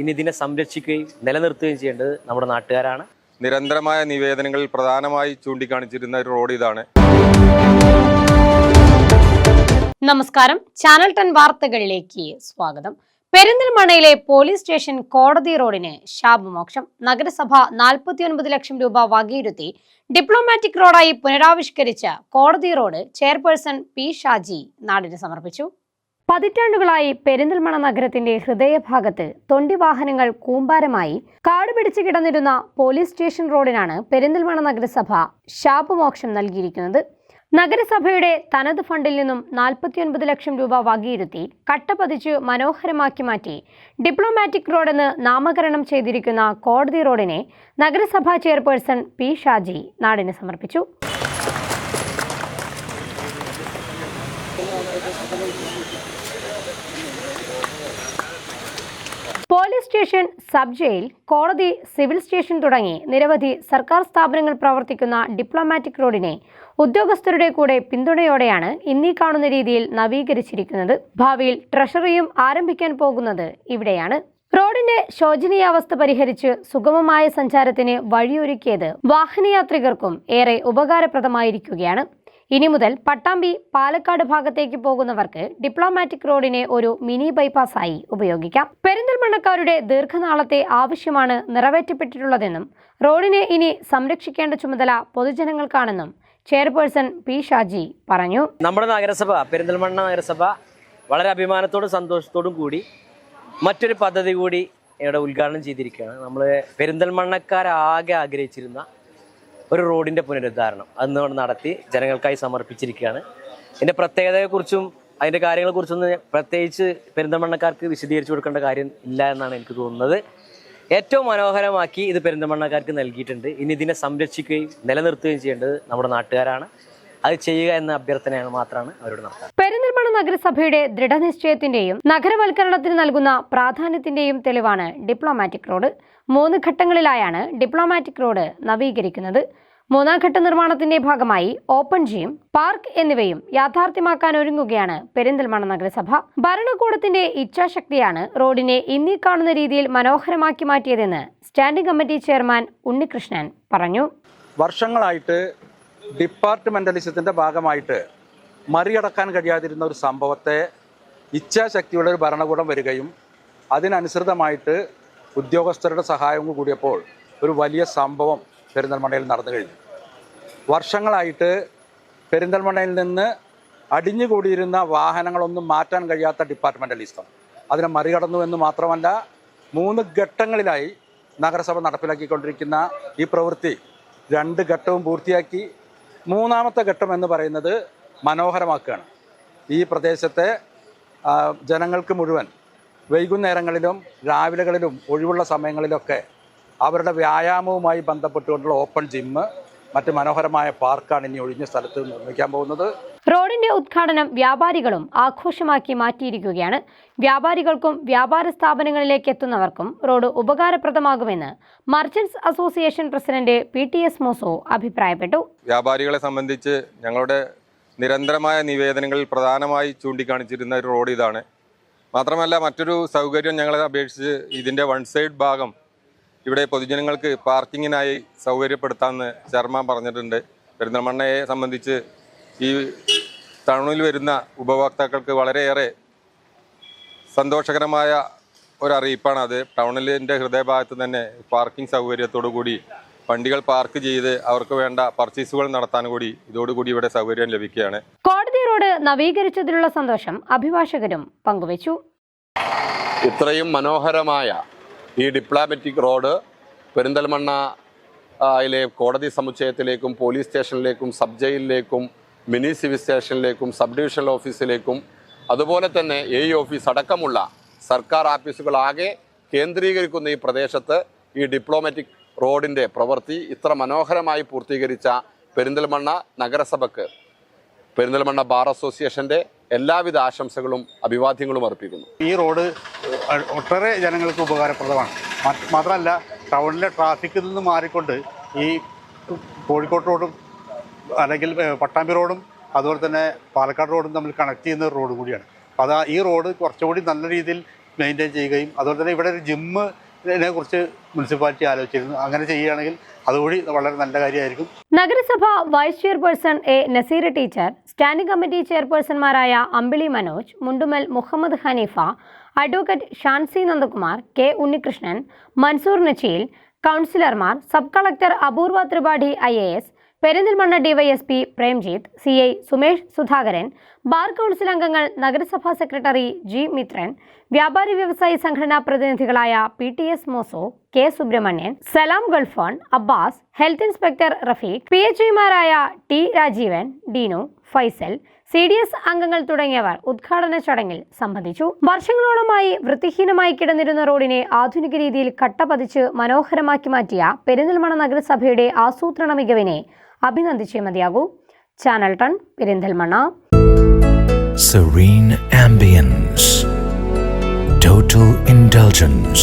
ഇനി ഇതിനെ സംരക്ഷിക്കുകയും നിലനിർത്തുകയും ചെയ്യേണ്ടത് നമ്മുടെ നാട്ടുകാരാണ്. നിരന്തരമായ നിവേദനങ്ങളിൽ പ്രധാനമായി ചൂണ്ടിക്കാണിച്ചിരുന്ന ഒരു റോഡ് ഇതാണ്. നമസ്കാരം. ചാനൽ ടെൻ വാർത്തകളിലേക്ക് സ്വാഗതം. പെരിന്തൽമണ്ണയിലെ പോലീസ് സ്റ്റേഷൻ കോടതി റോഡിന് ശാപമോക്ഷം. നഗരസഭ നാൽപ്പത്തിയൊൻപത് ലക്ഷം രൂപ വകയിരുത്തി ഡിപ്ലോമാറ്റിക് റോഡായി പുനരാവിഷ്കരിച്ച കോടതി റോഡ് ചെയർപേഴ്സൺ പി ഷാജി നാടിന് സമർപ്പിച്ചു. പതിറ്റാണ്ടുകളായി പെരിന്തൽമണ നഗരത്തിന്റെ ഹൃദയഭാഗത്ത് തൊണ്ടി വാഹനങ്ങൾ കൂമ്പാരമായി കാട് പിടിച്ചു കിടന്നിരുന്ന പോലീസ് സ്റ്റേഷൻ റോഡിനാണ് പെരിന്തൽമണ നഗരസഭ ശാപമോക്ഷം നൽകിയിരിക്കുന്നത്. നഗരസഭയുടെ തനത് ഫണ്ടിൽ നിന്നും നാൽപ്പത്തിയൊൻപത് ലക്ഷം രൂപ വകയിരുത്തി കട്ട പതിച്ച് മനോഹരമാക്കി മാറ്റി. ഡിപ്ലോമാറ്റിക് റോഡെന്ന് നാമകരണം ചെയ്തിരിക്കുന്ന കോടതി റോഡിനെ നഗരസഭാ ചെയർപേഴ്സൺ പി ഷാജി നാടിന് സമർപ്പിച്ചു. പോലീസ് സ്റ്റേഷൻ സബ് ജയിൽ കോടതി സിവിൽ സ്റ്റേഷൻ തുടങ്ങി നിരവധി സർക്കാർ സ്ഥാപനങ്ങൾ പ്രവർത്തിക്കുന്ന ഡിപ്ലോമാറ്റിക് റോഡിനെ ഉദ്യോഗസ്ഥരുടെ കൂടെ പിന്തുണയോടെയാണ് ഇന്നീ കാണുന്ന രീതിയിൽ നവീകരിച്ചിരിക്കുന്നത്. ഭാവിയിൽ ട്രഷറിയും ആരംഭിക്കാൻ പോകുന്നത് ഇവിടെയാണ്. റോഡിന്റെ ശോചനീയാവസ്ഥ പരിഹരിച്ച് സുഗമമായ സഞ്ചാരത്തിന് വഴിയൊരുക്കിയത് വാഹനയാത്രികർക്കും ഏറെ ഉപകാരപ്രദമായിരിക്കുകയാണ്. ഇനി മുതൽ പട്ടാമ്പി പാലക്കാട് ഭാഗത്തേക്ക് പോകുന്നവർക്ക് ഡിപ്ലോമാറ്റിക് റോഡിനെ ഒരു മിനി ബൈപ്പാസായി ഉപയോഗിക്കാം. പെരിന്തൽമണ്ണക്കാരുടെ ദീർഘനാളത്തെ ആവശ്യമാണ് നിറവേറ്റപ്പെട്ടിട്ടുള്ളതെന്നും റോഡിനെ ഇനി സംരക്ഷിക്കേണ്ട ചുമതല പൊതുജനങ്ങൾക്കാണെന്നും ചെയർപേഴ്സൺ പി ഷാജി പറഞ്ഞു. നമ്മുടെ നഗരസഭ പെരിന്തൽമണ്ണ നഗരസഭ വളരെ അഭിമാനത്തോടും സന്തോഷത്തോടും കൂടി മറ്റൊരു പദ്ധതി കൂടി ഇവിടെ ഉദ്ഘാടനം ചെയ്തിരിക്കുകയാണ്. നമ്മൾ പെരിന്തൽമണ്ണക്കാരാകെ ആഗ്രഹിച്ചിരുന്ന ഒരു റോഡിന്റെ പുനരുദ്ധാരണം. അത് നമ്മൾ നടത്തി ജനങ്ങൾക്കായി സമർപ്പിച്ചിരിക്കുകയാണ്. ഇതിന്റെ പ്രത്യേകതയെക്കുറിച്ചും അതിന്റെ കാര്യങ്ങളെക്കുറിച്ചൊന്നും പ്രത്യേകിച്ച് പെരിന്തമണ്ണക്കാർക്ക് വിശദീകരിച്ചു കൊടുക്കേണ്ട കാര്യം ഇല്ല എന്നാണ് എനിക്ക് തോന്നുന്നത്. ഏറ്റവും മനോഹരമാക്കി ഇത് പെരിന്തമണ്ണക്കാർക്ക് നൽകിയിട്ടുണ്ട്. ഇനി ഇതിനെ സംരക്ഷിക്കുകയും നിലനിർത്തുകയും ചെയ്യേണ്ടത് നമ്മുടെ നാട്ടുകാരാണ്. അത് ചെയ്യുക എന്ന അഭ്യർത്ഥനയാണ് മാത്രമാണ് അവരോട് നടത്തുന്നത് പെരിന്തൽമണ്ണ നഗരസഭയുടെ ദൃഢനിശ്ചയത്തിന്റെയും നഗരവൽക്കരണത്തിന് നൽകുന്ന പ്രാധാന്യത്തിന്റെയും തെളിവാണ് ഡിപ്ലോമാറ്റിക് റോഡ്. മൂന്ന് ഘട്ടങ്ങളിലായാണ് ഡിപ്ലോമാറ്റിക് റോഡ് നവീകരിക്കുന്നത്. മൂന്നാം ഘട്ട നിർമ്മാണത്തിന്റെ ഭാഗമായി ഓപ്പൺ ജിം പാർക്ക് എന്നിവയും യാഥാർത്ഥ്യമാക്കാൻ ഒരുങ്ങുകയാണ് പെരിന്തൽമണ്ണ നഗരസഭ. ഭരണകൂടത്തിന്റെ ഇച്ഛാശക്തിയാണ് റോഡിനെ ഇന്നീ കാണുന്ന രീതിയിൽ മനോഹരമാക്കി മാറ്റിയതെന്ന് സ്റ്റാൻഡിംഗ് കമ്മിറ്റി ചെയർമാൻ ഉണ്ണികൃഷ്ണൻ പറഞ്ഞു. വർഷങ്ങളായിട്ട് ഡിപ്പാർട്ട്മെന്റലിസത്തിന്റെ ഭാഗമായിട്ട് മറികടക്കാൻ കഴിയാതിരുന്ന ഒരു സംഭവത്തെ ഇച്ഛാശക്തിയുള്ള ഒരു ഭരണകൂടം വരികയും അതിനനുസൃതമായിട്ട് ഉദ്യോഗസ്ഥരുടെ സഹായവും കൂടിയപ്പോൾ ഒരു വലിയ സംഭവം പെരിന്തൽമണ്ണയിൽ നടന്നു കഴിഞ്ഞു. വർഷങ്ങളായിട്ട് പെരിന്തൽമണ്ണയിൽ നിന്ന് അടിഞ്ഞുകൂടിയിരുന്ന വാഹനങ്ങളൊന്നും മാറ്റാൻ കഴിയാത്ത ഡിപ്പാർട്ട്മെന്റലിസം അതിനെ മറികടന്നു എന്ന് മാത്രമല്ല മൂന്ന് ഘട്ടങ്ങളിലായി നഗരസഭ നടപ്പിലാക്കിക്കൊണ്ടിരിക്കുന്ന ഈ പ്രവൃത്തി രണ്ട് ഘട്ടവും പൂർത്തിയാക്കി. മൂന്നാമത്തെ ഘട്ടം എന്ന് പറയുന്നത് മനോഹരമാക്കുകയാണ്. ഈ പ്രദേശത്തെ ജനങ്ങൾക്ക് മുഴുവൻ വൈകുന്നേരങ്ങളിലും രാവിലെകളിലും ഒഴിവുള്ള സമയങ്ങളിലൊക്കെ അവരുടെ വ്യായാമവുമായി ബന്ധപ്പെട്ടുകൊണ്ടുള്ള ഓപ്പൺ ജിമ്മ് മറ്റ് മനോഹരമായ പാർക്കാണ് ഇനി ഒഴിഞ്ഞ സ്ഥലത്ത് നിർമ്മിക്കാൻ പോകുന്നത്. റോഡിന്റെ ഉദ്ഘാടനം വ്യാപാരികളും ആഘോഷമാക്കി മാറ്റിയിരിക്കുകയാണ്. വ്യാപാരികൾക്കും വ്യാപാര സ്ഥാപനങ്ങളിലേക്ക് എത്തുന്നവർക്കും road ഉപകാരപ്രദമാകുമെന്ന് merchants association president P T S മോസോ അഭിപ്രായപ്പെട്ടു. വ്യാപാരികളെ സംബന്ധിച്ച് ഞങ്ങളുടെ നിരന്തരമായ നിവേദനങ്ങളിൽ പ്രധാനമായി ചൂണ്ടിക്കാണിച്ചിരുന്ന ഒരു റോഡ് ഇതാണ്. മാത്രമല്ല മറ്റൊരു സൗകര്യം ഞങ്ങളെ അപേക്ഷിച്ച് ഇതിന്റെ വൺ സൈഡ് ഭാഗം ഇവിടെ പൊതുജനങ്ങൾക്ക് പാർക്കിങ്ങിനായി സൗകര്യപ്പെടുത്താമെന്ന് ചെയർമാൻ പറഞ്ഞിട്ടുണ്ട്. പെരിന്തൽമണ്ണയെ സംബന്ധിച്ച് ഈ ടൗണിൽ വരുന്ന ഉപഭോക്താക്കൾക്ക് വളരെയേറെ സന്തോഷകരമായ ഒരറിയിപ്പാണ് അത്. ടൗണിലിന്റെ ഹൃദയഭാഗത്ത് തന്നെ പാർക്കിംഗ് സൗകര്യത്തോടു കൂടി വണ്ടികൾ പാർക്ക് ചെയ്ത് അവർക്ക് വേണ്ട പർച്ചേസുകൾ നടത്താൻ കൂടി ഇതോടുകൂടി ഇവിടെ സൗകര്യം ലഭിക്കുകയാണ്. കോടതി റോഡ് നവീകരിച്ചതിലുള്ള സന്തോഷം അഭിഭാഷകരും പങ്കുവച്ചു. ഇത്രയും മനോഹരമായ ഈ ഡിപ്ലോമാറ്റിക് റോഡ് പെരിന്തൽമണ്ണ യിലെ കോടതി സമുച്ചയത്തിലേക്കും പോലീസ് സ്റ്റേഷനിലേക്കും സബ് ജയിലിലേക്കും മിനി സിവിൽ സ്റ്റേഷനിലേക്കും സബ് ഡിവിഷണൽ ഓഫീസിലേക്കും അതുപോലെ തന്നെ എ ഓഫീസ് അടക്കമുള്ള സർക്കാർ ഓഫീസുകളാകെ കേന്ദ്രീകരിക്കുന്ന ഈ പ്രദേശത്ത് ഈ ഡിപ്ലോമാറ്റിക് റോഡിന്റെ പ്രവൃത്തി ഇത്ര മനോഹരമായി പൂർത്തീകരിച്ച പെരിന്തൽമണ്ണ നഗരസഭയ്ക്ക് പെരിന്തൽമണ്ണ ബാർ അസോസിയേഷന്റെ എല്ലാവിധ ആശംസകളും അഭിവാദ്യങ്ങളും അർപ്പിക്കുന്നു. ഈ റോഡ് ഒട്ടേറെ ജനങ്ങൾക്ക് ഉപകാരപ്രദമാണ്. മാത്രമല്ല ടൗണിലെ ട്രാഫിക്കിൽ നിന്ന് മാറിക്കൊണ്ട് ഈ കോഴിക്കോട് റോഡും അല്ലെങ്കിൽ പട്ടാമ്പി റോഡും അതുപോലെ തന്നെ പാലക്കാട് റോഡും തമ്മിൽ കണക്ട് ചെയ്യുന്ന റോഡ് കൂടിയാണ്. അപ്പോൾ അത് ഈ റോഡ് കുറച്ചുകൂടി നല്ല രീതിയിൽ മെയിന്റെയിൻ ചെയ്യുകയും അതുപോലെ തന്നെ ഇവിടെ ഒരു ജിമ്മിനെ കുറിച്ച് മുനിസിപ്പാലിറ്റി ആലോചിച്ചിരുന്നു. അങ്ങനെ ചെയ്യുകയാണെങ്കിൽ അതുകൂടി വളരെ നല്ല കാര്യമായിരിക്കും. നഗരസഭ vice chairperson A Nazeer teacher standing committee ചെയർപേഴ്സൺമാരായ Ambili Manoj Mundumal Muhammad Haneefa advocate Shancy Nandakumar K Unnikrishnan Mansoor Nachiyil കൗൺസിലർമാർ sub collector Apoorva Tripathi I A S Perinthalmanna DYSP Premjith C I Sumesh Sudhakaran bar council അംഗങ്ങൾ നഗരസഭാ സെക്രട്ടറി ജി മിത്രൻ വ്യാപാരി വ്യവസായി സംഘടനാ പ്രതിനിധികളായ പി ടി എസ് മോസോ K Subramanian Salam Gulfone Abbas health inspector Rafeeq P H ഇമാരായ T Rajeevan Deenu Faisal C D S അംഗങ്ങൾ തുടങ്ങിയവർ ഉദ്ഘാടന ചടങ്ങിൽ സംബന്ധിച്ചു. വർഷങ്ങളോളമായി വൃത്തിഹീനമായി കിടന്നിരുന്ന റോഡിനെ ആധുനിക രീതിയിൽ കട്ടപതിച്ച് മനോഹരമാക്കി മാറ്റിയ പെരിന്തൽമണ നഗരസഭയുടെ ആസൂത്രണ മികവിനെ അഭിനന്ദിച്ചേ മതിയാകൂ. Channel ton Perinthalmanna. Serene ambience, total indulgence,